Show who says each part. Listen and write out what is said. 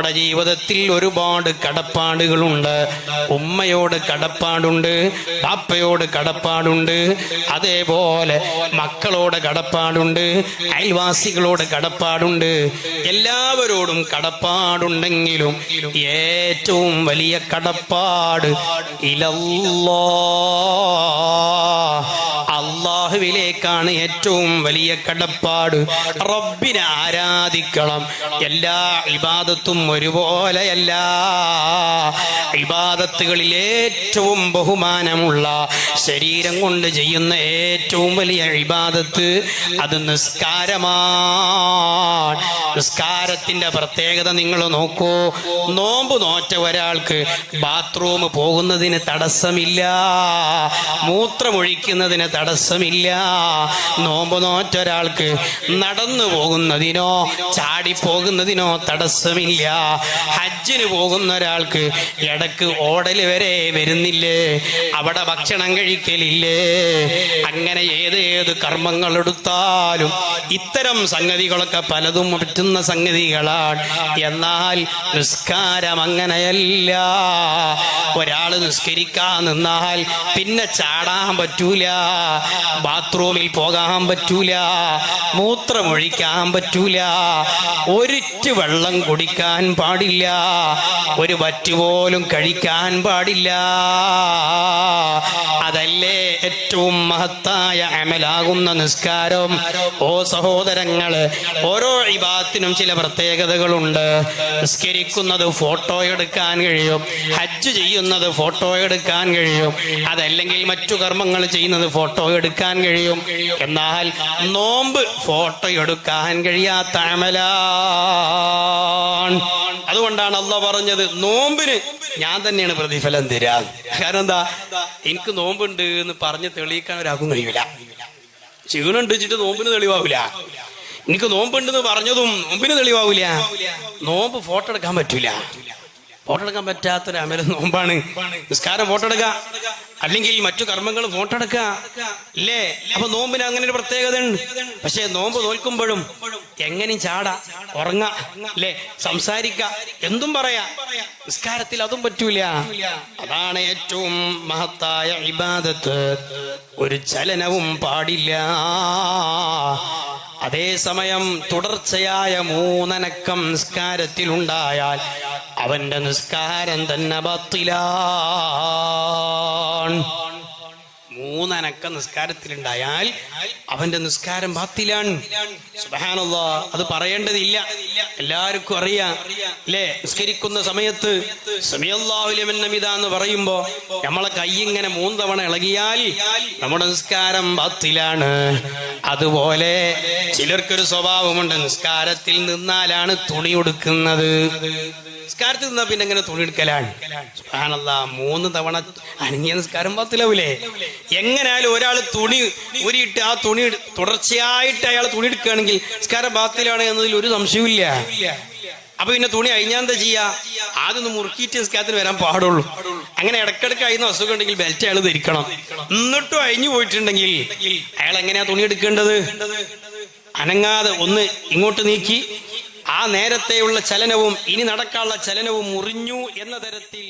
Speaker 1: നമ്മുടെ ജീവിതത്തിൽ ഒരുപാട് കടപ്പാടുകളുണ്ട്. ഉമ്മയോട് കടപ്പാടുണ്ട് പാപ്പയോട് കടപ്പാടുണ്ട് അതേപോലെ മക്കളോട് കടപ്പാടുണ്ട് അയൽവാസികളോട് കടപ്പാടുണ്ട്. എല്ലാവരോടും കടപ്പാടുണ്ടെങ്കിലും ഏറ്റവും വലിയ കടപ്പാട് ഇലല്ലോ അള്ളാഹുവിലേക്കാണ് ഏറ്റവും വലിയ കടപ്പാട്. റബ്ബിനെ ആരാധിക്കണം. എല്ലാ ഇബാദത്തും ഒരുപോലെയല്ല. ഇബാദത്തുകളിൽ ഏറ്റവും ബഹുമാനമുള്ള ശരീരം കൊണ്ട് ചെയ്യുന്ന ഏറ്റവും വലിയ ഇബാദത്ത് അത് നിസ്കാരമാണ്. നിസ്കാരത്തിന്റെ പ്രത്യേകത നിങ്ങൾ നോക്കൂ. നോമ്പ് നോറ്റ ഒരാൾക്ക് ബാത്റൂം പോകുന്നതിന് തടസ്സമില്ല. മൂത്രമൊഴിക്കുന്നതിന് തടസ്സമില്ല. നോമ്പ് നോറ്റ ഒരാൾക്ക് നടന്നു പോകുന്നതിനോ ചാടി പോകുന്നതിനോ തടസ്സമില്ല. ഹജ്ജിന് പോകുന്ന ഒരാൾക്ക് ഇടയ്ക്ക് ഓടൽ വരെ വരുന്നില്ലേ? അവിടെ ഭക്ഷണം കഴിക്കലില്ലേ? അങ്ങനെ ഏത് ഏത് കർമ്മങ്ങൾ എടുത്താലും ഇത്തരം സംഗതികളൊക്കെ പലതും പറ്റുന്ന സംഗതികളാണ്. എന്നാൽ നിസ്കാരം അങ്ങനെയല്ല. ഒരാൾ നിസ്കരിക്കാൻ നിന്നാൽ പിന്നെ ചാടാൻ പറ്റൂല. ബാത്റൂമിൽ പോകാൻ പറ്റൂല. മൂത്രമൊഴിക്കാൻ പറ്റൂല. ഒരിറ്റ് വെള്ളം കുടിക്കാൻ പാടില്ല. ഒരു വറ്റുപോലും കഴിക്കാൻ പാടില്ല. അതല്ലേ ഏറ്റവും മഹത്തായ അമലാകുന്ന നിസ്കാരം? ഓ സഹോദരങ്ങൾ ഓരോ ഇബാത്തിനും ചില പ്രത്യേകതകളുണ്ട്. നിസ്കരിക്കുന്നത് ഫോട്ടോ എടുക്കാൻ കഴിയും ഹജ്ജ് ചെയ്യുന്നത് ഫോട്ടോ എടുക്കാൻ കഴിയും അതല്ലെങ്കിൽ മറ്റു കർമ്മങ്ങൾ ചെയ്യുന്നത് ഫോട്ടോ എടുക്കാൻ കഴിയും. എന്നാൽ നോമ്പ് ഫോട്ടോ എടുക്കാൻ കഴിയാത്ത അമലാണ്. അതുകൊണ്ടാണ് അല്ല പറഞ്ഞത് നോമ്പിന് ഞാൻ തന്നെയാണ് പ്രതിഫലം തരാൻ കാരണം എന്താ? എനിക്ക് നോമ്പുണ്ട് എന്ന് പറഞ്ഞ് തെളിയിക്കാൻ ഒരാൾക്കും കഴിയൂല. ക്ഷീണുണ്ട് വെച്ചിട്ട് നോമ്പിന് തെളിവാവില്ല എനിക്ക് നോമ്പുണ്ടെന്ന് പറഞ്ഞതും നോമ്പിന് തെളിവാവില്ല നോമ്പ് ഫോട്ടോ എടുക്കാൻ പറ്റൂല. ഫോട്ടോ എടുക്കാൻ പറ്റാത്തൊരു അമല നോമ്പാണ്. നിസ്കാരം ഫോട്ടോ എടുക്കുക അല്ലെങ്കിൽ മറ്റു കർമ്മങ്ങൾ ഫോട്ടോ എടുക്കുക ഇല്ലേ? അപ്പൊ നോമ്പിന് അങ്ങനെ ഒരു പ്രത്യേകത ഉണ്ട് പക്ഷെ നോമ്പ് നോൽക്കുമ്പോഴും എങ്ങനെയും ചാട ഉറങ്ങ അല്ലേ? സംസാരിക്ക എന്തും പറയാ. നിസ്കാരത്തിൽ അതും പറ്റൂല. അതാണ് ഏറ്റവും മഹത്തായ ഇബാദത്ത്. ഒരു ചലനവും പാടില്ല. അതേസമയം തുടർച്ചയായ മൂന്നനക്കം നിസ്കാരത്തിലുണ്ടായാൽ അവന്റെ നിസ്കാരം തന്നെ ബത്തിലാണ് മൂന്നനക്ക നിസ്കാരത്തിലുണ്ടായാൽ അവന്റെ നിസ്കാരം ബാത്തിലാണ്. സുബഹാനല്ലാ അത് പറയേണ്ടതില്ല. എല്ലാവർക്കും അറിയാം അല്ലേ? നിസ്കരിക്കുന്ന സമയത്ത് സമയല്ലാഹുലിമിത എന്ന് പറയുമ്പോ നമ്മളെ കൈ ഇങ്ങനെ മൂന്ന് തവണ ഇളകിയാൽ നമ്മുടെ നിസ്കാരം ബാത്തിലാണ്. അതുപോലെ ചിലർക്കൊരു സ്വഭാവമുണ്ട് നിസ്കാരത്തിൽ നിന്നാലാണ് തുണി ഉടുക്കുന്നത്. നിസ്കാരത്തിൽ നിന്നാ പിന്നെ എങ്ങനെ തുണി എടുക്കലാണ് സുബ്ഹാനല്ലാ മൂന്ന് തവണ അനങ്ങിയ നിസ്കാരം പത്തിലാവൂലേ എങ്ങനെയാലും ഒരാൾ തുണി ഊരിയിട്ട് ആ തുണി തുടർച്ചയായിട്ട് അയാൾ തുണി എടുക്കുകയാണെങ്കിൽ നിസ്കാരം ബാത്തിലാണ് എന്നതിൽ ഒരു സംശയമില്ല അപ്പൊ പിന്നെ തുണി അഴിഞ്ഞാൽ എന്താ ചെയ്യാ? ആദ്യം ഒന്ന് മുറുക്കിയിട്ട് നിസ്കാരത്തിന് വരാൻ പാടുള്ളൂ. അങ്ങനെ ഇടക്കിടക്ക് അഴിയുന്ന അസുഖം ഉണ്ടെങ്കിൽ ബെൽറ്റ് അയാൾ ധരിക്കണം. എന്നിട്ടും അഴിഞ്ഞു പോയിട്ടുണ്ടെങ്കിൽ അയാൾ എങ്ങനെയാ തുണി എടുക്കേണ്ടത്? അനങ്ങാതെ ഒന്ന് ഇങ്ങോട്ട് നീക്കി ആ നേരത്തെയുള്ള ചലനവും ഇനി നടക്കാനുള്ള ചലനവും മുറിഞ്ഞു എന്ന തരത്തിൽ